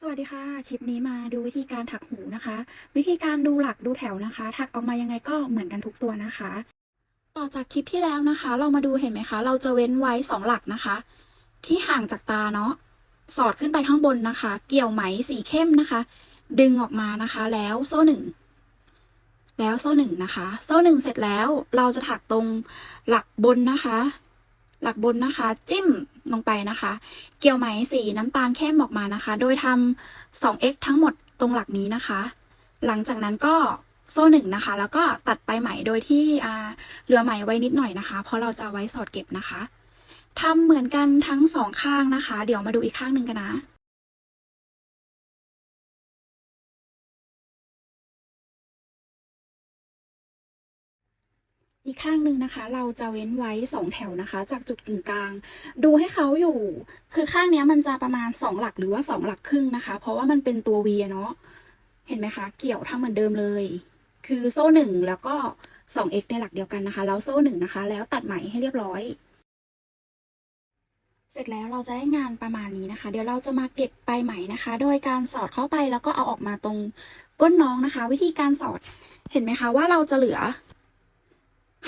สวัสดีค่ะ คลิปนี้มาดูวิธีการถักหูนะคะ วิธีการดูหลักดูแถวนะคะ ถักออกมายังไงก็เหมือนกันทุกตัวนะคะ ต่อจากคลิปที่แล้วนะคะ เรามาดูเห็นไหมคะ เราจะเว้นไว้สองหลักนะคะ ที่ห่างจากตาเนาะสอดขึ้นไปข้างบนนะคะ เกี่ยวไหมสีเข้มนะคะ ดึงออกมานะคะ แล้วโซ่หนึ่งแล้วโซ่หนึ่งนะคะ โซ่หนึ่งเสร็จแล้วเราจะถักตรงหลักบนนะคะ หลักบนนะคะ จิ้มลงไปนะคะ เกี่ยวไหมสีน้ำตาลเข้มออกมานะคะ โดยทำ 2x ทั้งหมดตรงหลักนี้นะคะ หลังจากนั้นก็โซ่หนึ่งนะคะ แล้วก็ตัดไปไหมโดยที่อ่าเหลือไหมไว้นิดหน่อยนะคะ เพราะเราจะไว้สอดเก็บนะคะทำเหมือนกันทั้งสองข้างนะคะ เดี๋ยวมาดูอีกข้างหนึ่งกันนะ อีกข้างหนึ่งนะคะ เราจะเว้นไว้สองแถวนะคะ จากจุดกึ่งกลาง ดูให้เขาอยู่ คือข้างนี้มันจะประมาณสองหลักหรือว่าสองหลักครึ่งนะคะ เพราะว่ามันเป็นตัว V เนาะเห็นไหมคะ เกี่ยวทำเหมือนเดิมเลย คือโซ่หนึ่งแล้วก็สอง x ในหลักเดียวกันนะคะ แล้วโซ่หนึ่งนะคะ แล้วตัดไหมให้เรียบร้อย เสร็จแล้วเราจะได้งานประมาณนี้นะคะ เดี๋ยวเราจะมาเก็บปลายไหมนะคะ โดยการสอดเข้าไปแล้วก็เอาออกมาตรงก้นน้องนะคะ วิธีการสอดเห็นไหมคะว่าเราจะเหลือ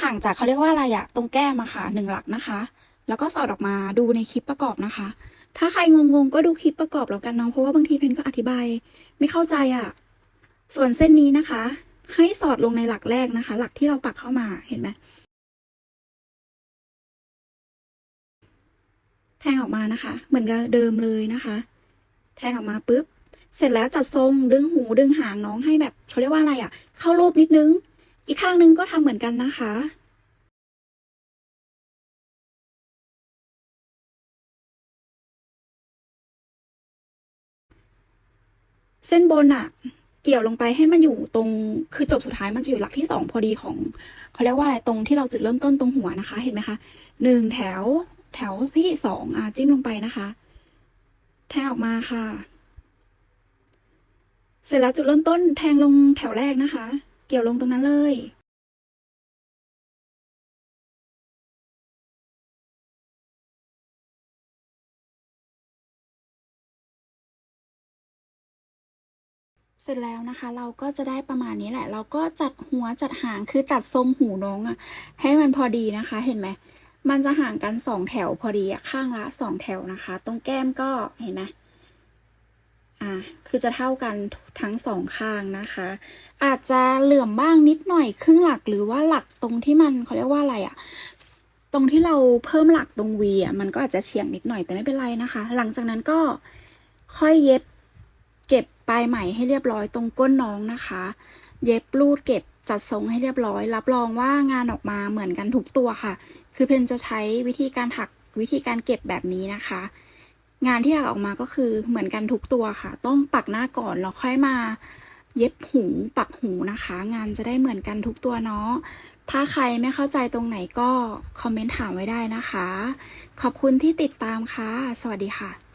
ห่างจากเขาเรียกว่าอะไรอะตรงแก้มอะค่ะหนึ่งหลักนะคะ แล้วก็สอดออกมาดูในคลิปประกอบนะคะ ถ้าใครงงๆก็ดูคลิปประกอบแล้วกันเนาะเพราะว่าบางทีเพนก็อธิบาย ไม่เข้าใจอะส่วนเส้นนี้นะคะ ให้สอดลงในหลักแรกนะคะ หลักที่เราปักเข้ามาเห็นไหมแทงออกมานะคะ เหมือนกับเดิมเลยนะคะ แทงออกมาปุ๊บเสร็จแล้วจัดทรงดึงหูดึงหางน้องให้แบบเขาเรียกว่าอะไรอะเข้ารูปนิดนึง อีกข้างหนึ่งก็ทำเหมือนกันนะคะ เส้นบนอะเกี่ยวลงไปให้มันอยู่ตรงคือจบสุดท้ายมันจะอยู่หลักที่สองพอดีของเขาเรียกว่าอะไรตรงที่เราจุดเริ่มต้นตรงหัวนะคะ เห็นไหมคะหนึ่งแถวแถวที่สองอะจิ้มลงไปนะคะ แทงออกมาค่ะ เสร็จแล้วจุดเริ่มต้นแทงลงแถวแรกนะคะ เกี่ยวลงตรงนั้นเลยเสร็จแล้วนะคะเราก็จะได้ประมาณนี้แหละ เราก็จัดหัวจัดหางคือจัดทรงหูน้องอะให้มันพอดีนะคะเห็นไหมมันจะห่างกันสองแถวพอดีอะข้างละสองแถวนะคะ ตรงแก้มก็เห็นไหม อ่าคือจะเท่ากันทั้งสองข้างนะคะ อาจจะเหลื่อมบ้างนิดหน่อยครึ่งหลักหรือว่าหลักตรงที่มันเขาเรียกว่าอะไรอะตรงที่เราเพิ่มหลักตรงวีอะมันก็อาจจะเฉียงนิดหน่อยแต่ไม่เป็นไรนะคะ หลังจากนั้นก็ค่อยเย็บเก็บปลายไหมให้เรียบร้อยตรงก้นน้องนะคะ เย็บรูดเก็บจัดทรงให้เรียบร้อย รับรองว่างานออกมาเหมือนกันทุกตัวค่ะ คือเพนจะใช้วิธีการถักวิธีการเก็บแบบนี้นะคะ งานที่ถักออกมาก็คือเหมือนกันทุกตัวค่ะ ต้องปักหน้าก่อนแล้วค่อยมาเย็บหูปักหูนะคะ งานจะได้เหมือนกันทุกตัวเนาะถ้าใครไม่เข้าใจตรงไหนก็ คอมเมนต์ถามไว้ได้นะคะ ขอบคุณที่ติดตามค่ะ สวัสดีค่ะ